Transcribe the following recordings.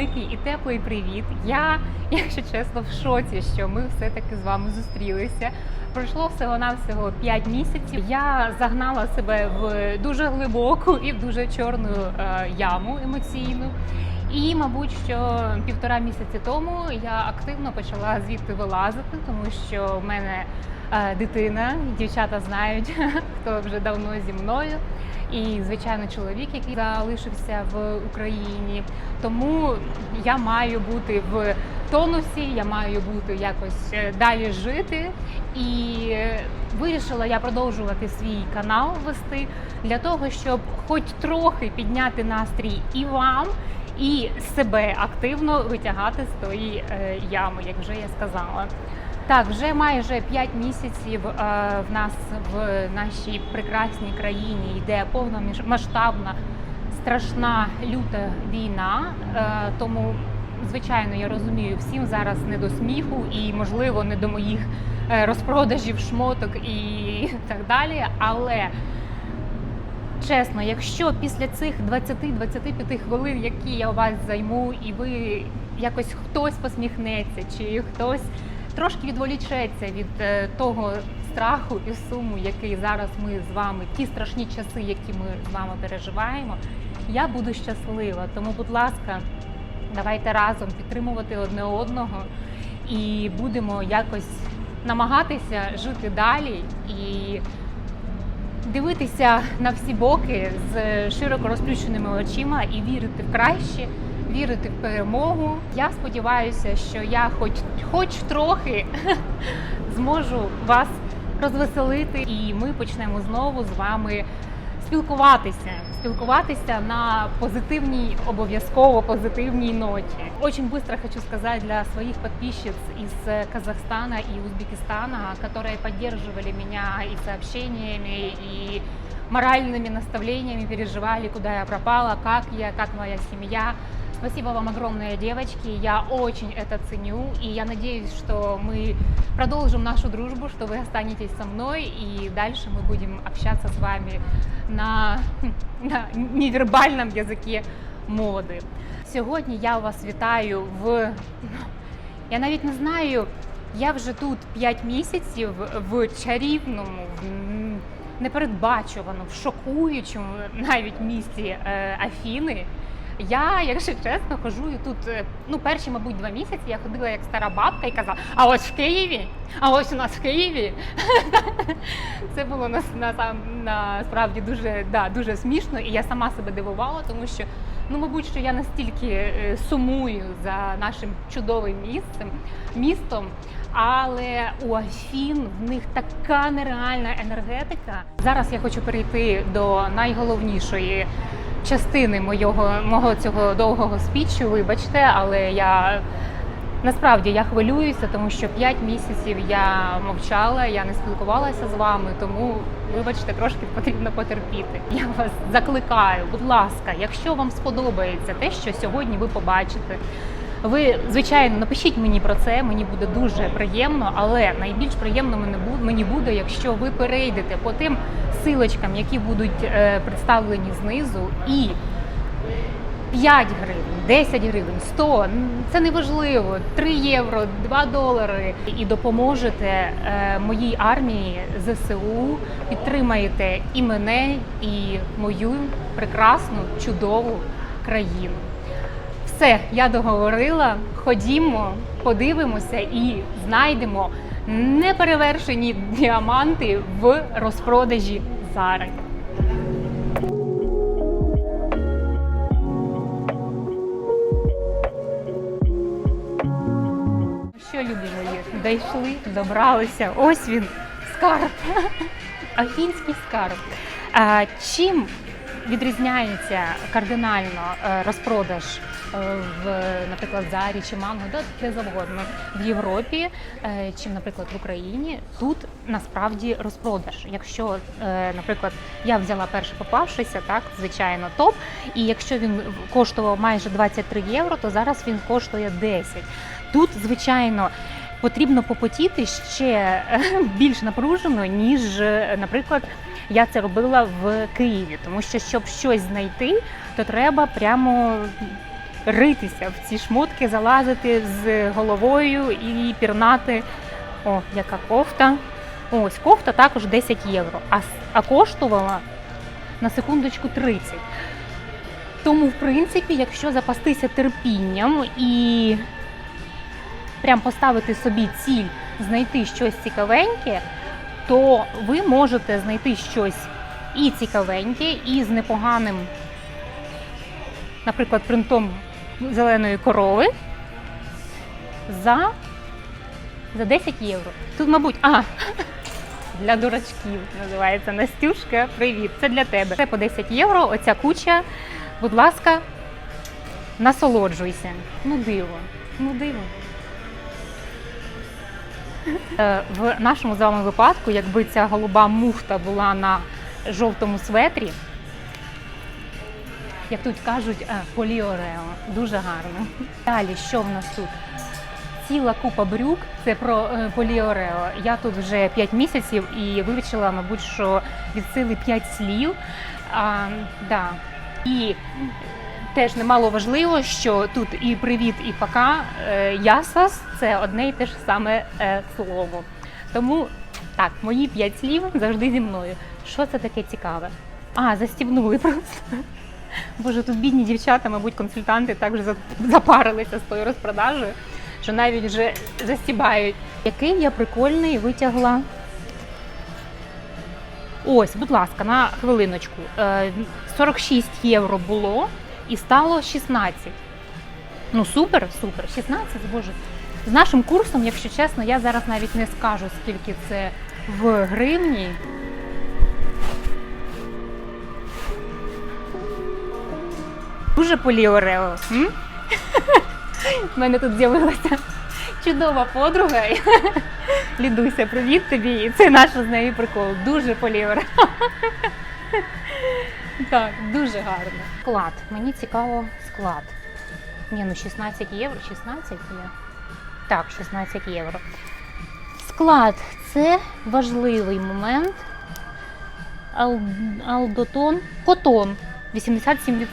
великий і теплий привіт. Я, якщо чесно, в шоці, що ми все-таки з вами зустрілися. Пройшло всього навсього 5 місяців. Я загнала себе в дуже глибоку і в дуже чорну е, яму емоційну. І, мабуть, що півтора місяці тому я активно почала звідти вилазити, тому що в мене е, дитина, дівчата знають, хто вже давно зі мною. І, звичайно, чоловік, який залишився в Україні. Тому я маю бути в тонусі, я маю бути якось е, далі жити. І е, вирішила я продовжувати свій канал вести для того, щоб хоч трохи підняти настрій і вам, і себе активно витягати з тої е, ями, як вже я сказала. Так, вже майже 5 місяців е, в нас в нашій прекрасній країні йде повномасштабна, страшна люта війна. Е, тому, звичайно, я розумію, всім зараз не до сміху і, можливо, не до моїх е, розпродажів шмоток і так далі. Але чесно, якщо після цих 20-25 хвилин, які я у вас займу, і ви якось хтось посміхнеться, чи хтось трошки відволічеться від е, того страху і суму, який зараз ми з вами, ті страшні часи, які ми з вами переживаємо, я буду щаслива. Тому, будь ласка, давайте разом підтримувати одне одного і будемо якось намагатися жити далі і дивитися на всі боки з широко розплющеними очима і вірити в краще, вірити в перемогу. Я сподіваюся, що я хоч, хоч трохи зможу вас розвеселити, і ми почнемо знову з вами спілкуватися, спілкуватися на позитивній, обов'язково позитивній ноті. Очень быстро хочу сказать для своих подписчиц из э, Казахстана и Узбекистана, которые поддерживали меня и сообщениями, и моральными наставлениями, переживали, куда я пропала, как я, как моя семья. Спасибо вам огромное, девочки. Я очень это ценю. И я надеюсь, что мы продолжим нашу дружбу, что вы останетесь со мной. И дальше мы будем общаться с вами на, на невербальном языке моди. Сьогодні я вас вітаю в. Я навіть не знаю, я вже тут 5 місяців в чарівному, в м, непередбачуваному, в шокуючому навіть місті е, Афіни. Я, якщо чесно, хожу тут е, ну перші, мабуть, два місяці я ходила як стара бабка і казала, а ось в Києві, а ось у нас в Києві. Це було на, на, насправді дуже, да, дуже смішно, і я сама себе дивувала, тому що ну, мабуть, що я настільки е, сумую за нашим чудовим місцем, містом. Але у Афін в них така нереальна енергетика. Зараз я хочу перейти до найголовнішої частини моєго мого цього довгого спічу. Вибачте, але я насправді я хвилююся, тому що 5 місяців я мовчала, я не спілкувалася з вами, тому вибачте, трошки потрібно потерпіти. Я вас закликаю, будь ласка, якщо вам сподобається те, що сьогодні ви побачите. Ви, звичайно, напишіть мені про це, мені буде дуже приємно, але найбільш приємно мене мені буде, якщо ви перейдете по тим силочкам, які будуть е, представлені знизу, і 5 гривень, 10 гривень, 100, це не важливо, 3 євро, 2 долари. І допоможете е, моїй армії ЗСУ, підтримаєте і мене, і мою прекрасну, чудову країну. Все, я договорила. Ходімо, подивимося і знайдемо неперевершені діаманти в розпродажі Зари. Ну Що, любі мої, дійшли, добралися. Ось він, скарб. Афінський скарб. А, чим відрізняється кардинально е, розпродаж в, наприклад, Зарі чи Манго, де завгодно в Європі, е, чим, наприклад, в Україні? Тут насправді розпродаж. Якщо, е, наприклад, я взяла перше попавшися, так, звичайно, топ, і якщо він коштував майже 23 євро, то зараз він коштує 10. Тут, звичайно, потрібно попотіти ще е, більш напружено, ніж, наприклад, я це робила в Києві. Тому що, щоб щось знайти, то треба прямо ритися в ці шмотки, залазити з головою і пірнати. О, яка кофта. Ось кофта також 10 євро, а, а коштувала на секундочку 30. Тому, в принципі, якщо запастися терпінням і прям поставити собі ціль знайти щось цікавеньке, то ви можете знайти щось і цікавеньке, і з непоганим, наприклад, принтом зеленої корови за, за 10 євро. Тут, мабуть, а, для дурачків називається Настюшка. Привіт, це для тебе. Це по 10 євро. Оця куча. Будь ласка, насолоджуйся. Ну диво, ну диво. Е, В нашому з вами випадку, якби ця голуба муфта була на жовтому светрі, як тут кажуть, е, поліорео. Дуже гарно. Далі, що в нас тут? Ціла купа брюк, це про е, поліорео. Я тут вже 5 місяців і вивчила, мабуть, що від сили 5 слів. А, да. І теж немало важливо, що тут і привіт, і пока е, ясас це одне і те ж саме е, слово. Тому так, мої 5 слів завжди зі мною. Що це таке цікаве? А, застібнули просто. Боже, тут бідні дівчата, мабуть, консультанти так вже запарилися з тою розпродажею, що навіть вже застібають. Який я прикольний витягла. Ось, будь ласка, на хвилиночку. Е, 46 євро було і стало 16. Ну супер, супер. 16, боже. З нашим курсом, якщо чесно, я зараз навіть не скажу, скільки це в гривні. Дуже поліорео. м? У мене тут з'явилася чудова подруга. Лідуся, привіт тобі. Це наш з нею прикол. Дуже поліорео. Так, дуже гарно. Склад. Мені цікаво склад. Ні, ну 16 євро, 16 є. Так, 16 євро. Склад це важливий момент. Ал- Алдотон. Котон 87%.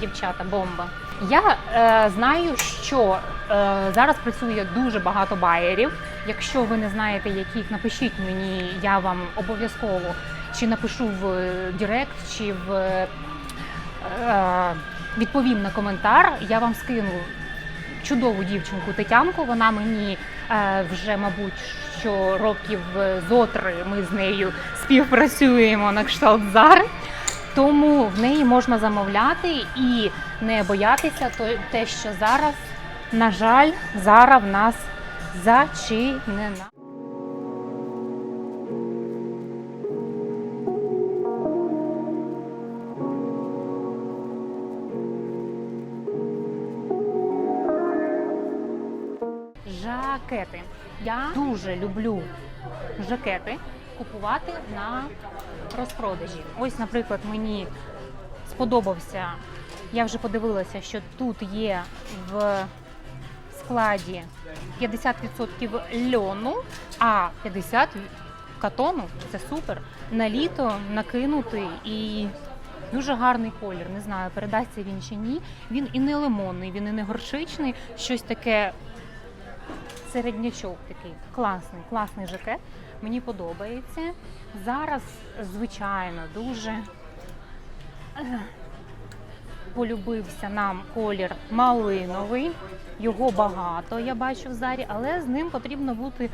Дівчата, бомба. Я е, знаю, що е, зараз працює дуже багато байерів. Якщо ви не знаєте, яких, напишіть мені, я вам обов'язково чи напишу в е, Директ, чи в е, е, відповім на коментар. Я вам скину чудову дівчинку Тетянку. Вона мені е, вже, мабуть, що років е, зо три ми з нею співпрацюємо на кшталт Зари. Тому в неї можна замовляти і не боятися те, що зараз, на жаль, Зара в нас зачинена. Жакети. Я дуже люблю жакети купувати на розпродажі. Ось, наприклад, мені сподобався. Я вже подивилася, що тут є в складі 50% льону, а 50% катону це супер. На літо накинути і дуже гарний колір. Не знаю, передасться він чи ні. Він і не лимонний, він і не горчичний, щось таке середнячок такий. Класний, класний жакет. Мені подобається. Зараз, звичайно, дуже е, полюбився нам колір малиновий. Його багато, я бачу в зарі, але з ним потрібно бути.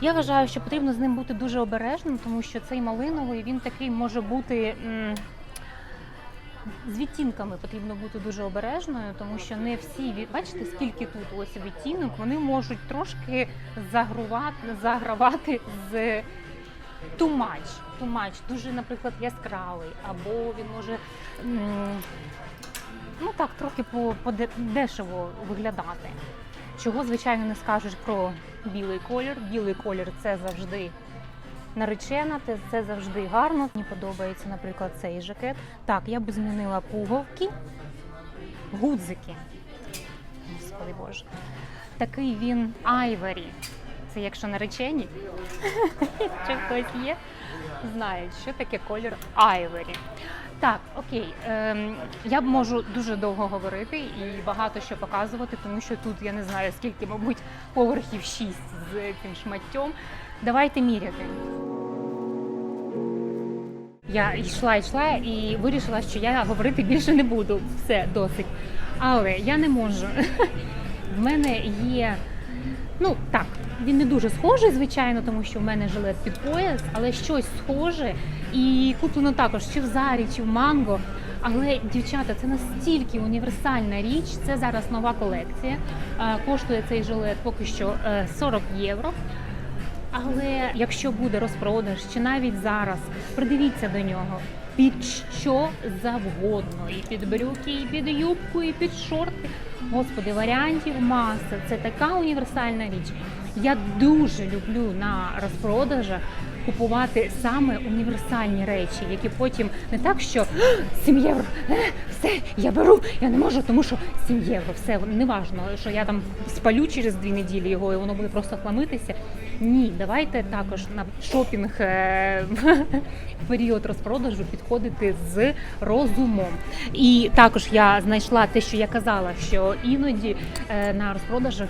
Я вважаю, що потрібно з ним бути дуже обережним, тому що цей малиновий він такий може бути. З відтінками потрібно бути дуже обережною, тому що не всі бачите, скільки тут ось відтінок, вони можуть трошки загрувати, загравати з тумач. Тумач дуже, наприклад, яскравий, або він може ну так трохи по, по дешево виглядати. Чого, звичайно, не скажеш про білий колір. Білий колір це завжди наречена, це- завжди гарно. Мені подобається, наприклад, цей жакет. Так, я би змінила пуговки, гудзики. Господи Боже. Такий він айвері. Це якщо наречені, якщо хтось є, знають, що таке колір айвері. Так, окей. Ем, я б можу дуже довго говорити і багато що показувати, тому що тут я не знаю скільки, мабуть, поверхів шість з цим шматтям. Давайте міряти. Я йшла, йшла і вирішила, що я говорити більше не буду. Все, досить. Але я не можу. В мене є. Ну так, він не дуже схожий, звичайно, тому що в мене жилет під пояс, але щось схоже. І куплено також чи в Зарі, чи в Манго. Але дівчата, це настільки універсальна річ. Це зараз нова колекція. Е, Коштує цей жилет поки що е, 40 євро. Але якщо буде розпродаж, чи навіть зараз, придивіться до нього під що завгодно, і під брюки, і під юбку, і під шорти. Господи, варіантів маса. Це така універсальна річ. Я дуже люблю на розпродажах купувати саме універсальні речі, які потім не так, що «А, 7 євро, е, все, я беру, я не можу, тому що 7 євро, все, не важно, що я там спалю через дві неділі його, і воно буде просто хламитися. Ні, давайте також на шопінг е, в період розпродажу підходити з розумом. І також я знайшла те, що я казала, що іноді е, на розпродажах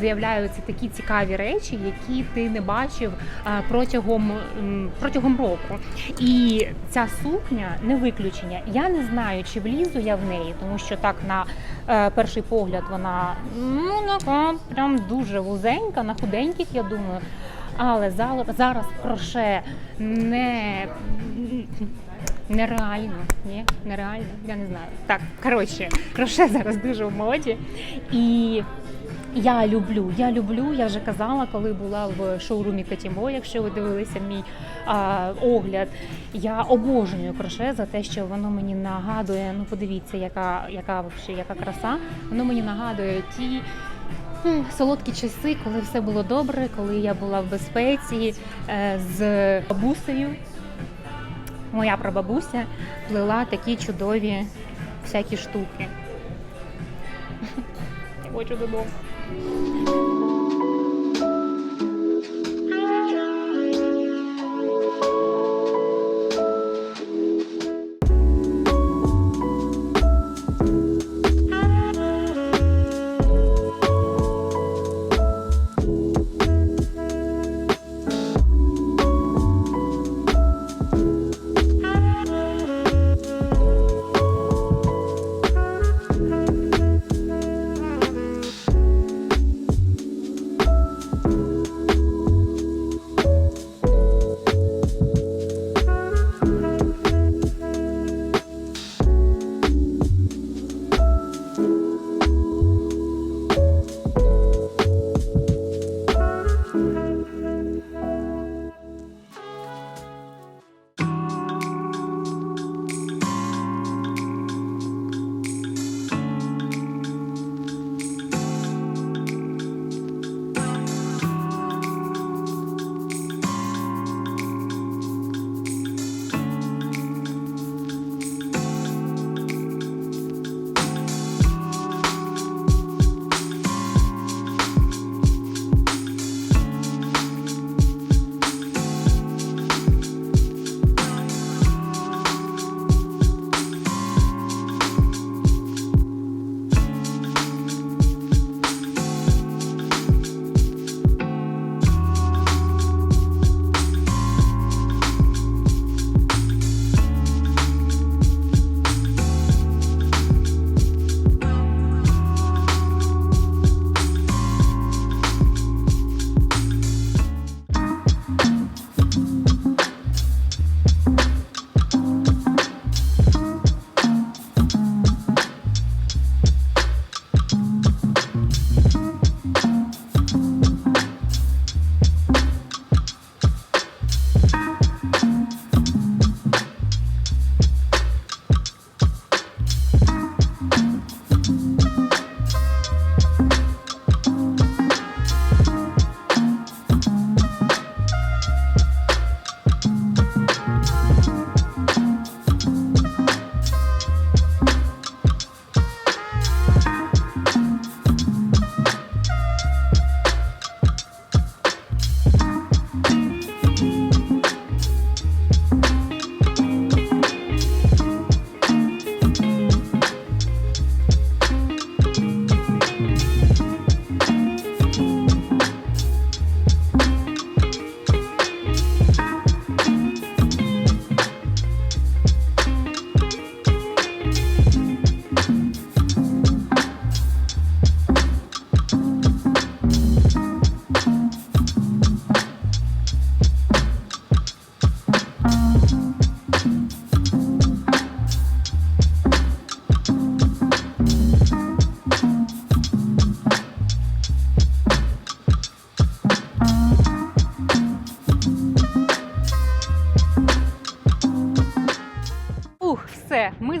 з'являються такі цікаві речі, які ти не бачив е, протягом, протягом року. І ця сукня не виключення. Я не знаю, чи влізу я в неї, тому що так на е, перший погляд вона ну така прям дуже вузенька, на худеньких, я думаю. Але зараз, кроше не нереально. Ні, нереально, я не знаю. Так, коротше, кроше зараз дуже в моді. І я люблю, я люблю, я вже казала, коли була в шоурумі Катімо, якщо ви дивилися мій а, огляд. Я обожнюю кроше за те, що воно мені нагадує. Ну, подивіться, яка, яка, вообще, яка краса. Воно мені нагадує ті. м, Солодкі часи, коли все було добре, коли я була в безпеці е, з бабусею. Моя прабабуся плела такі чудові всякі штуки. Я хочу додому. Thank you.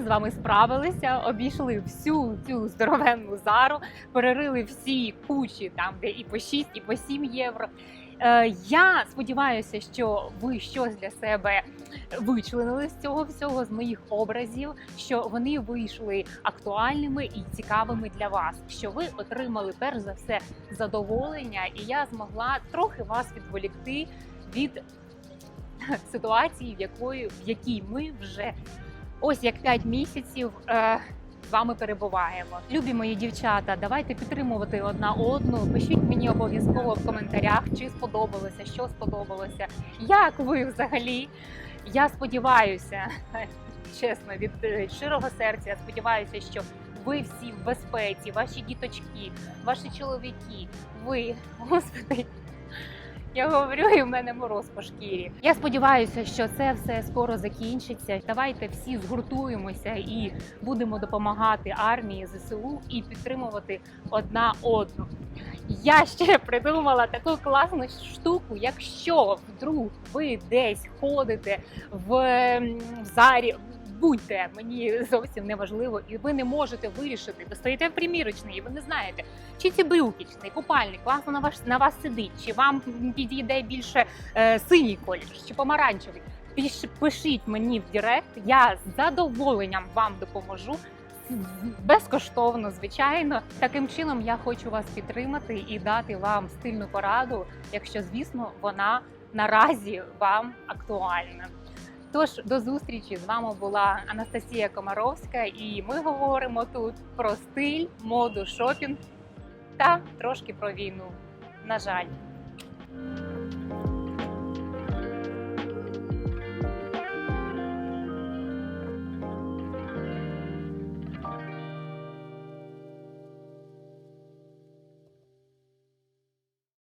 З вами справилися, обійшли всю цю здоровенну зару, перерили всі кучі, там де і по 6, і по 7 євро. Е, я сподіваюся, що ви щось для себе вичленили з цього всього, з моїх образів, що вони вийшли актуальними і цікавими для вас. Що ви отримали перш за все задоволення, і я змогла трохи вас відволікти від ситуації, в якої в якій ми вже ось як 5 місяців. Е, з вами перебуваємо. Любі мої дівчата, давайте підтримувати одна одну. Пишіть мені обов'язково в коментарях, чи сподобалося, що сподобалося, як ви взагалі. Я сподіваюся, чесно, від е, щирого серця, сподіваюся, що ви всі в безпеці, ваші діточки, ваші чоловіки, ви, господи. Я говорю, і в мене мороз по шкірі. Я сподіваюся, що це все скоро закінчиться. Давайте всі згуртуємося і будемо допомагати армії ЗСУ і підтримувати одна одну. Я ще придумала таку класну штуку. Якщо вдруг ви десь ходите в, в зарі. Будьте мені зовсім не важливо, і ви не можете вирішити. Ви стоїте в примірочній, і ви не знаєте, чи ці брюки, чи цей купальник класно на вас на вас сидить, чи вам підійде більше е, синій колір, чи помаранчевий. Пишіть мені в Директ, я з задоволенням вам допоможу. Безкоштовно, звичайно, таким чином я хочу вас підтримати і дати вам стильну пораду, якщо звісно вона наразі вам актуальна. Тож до зустрічі з вами була Анастасія Комаровська, і ми говоримо тут про стиль, моду, шопінг та трошки про війну. На жаль.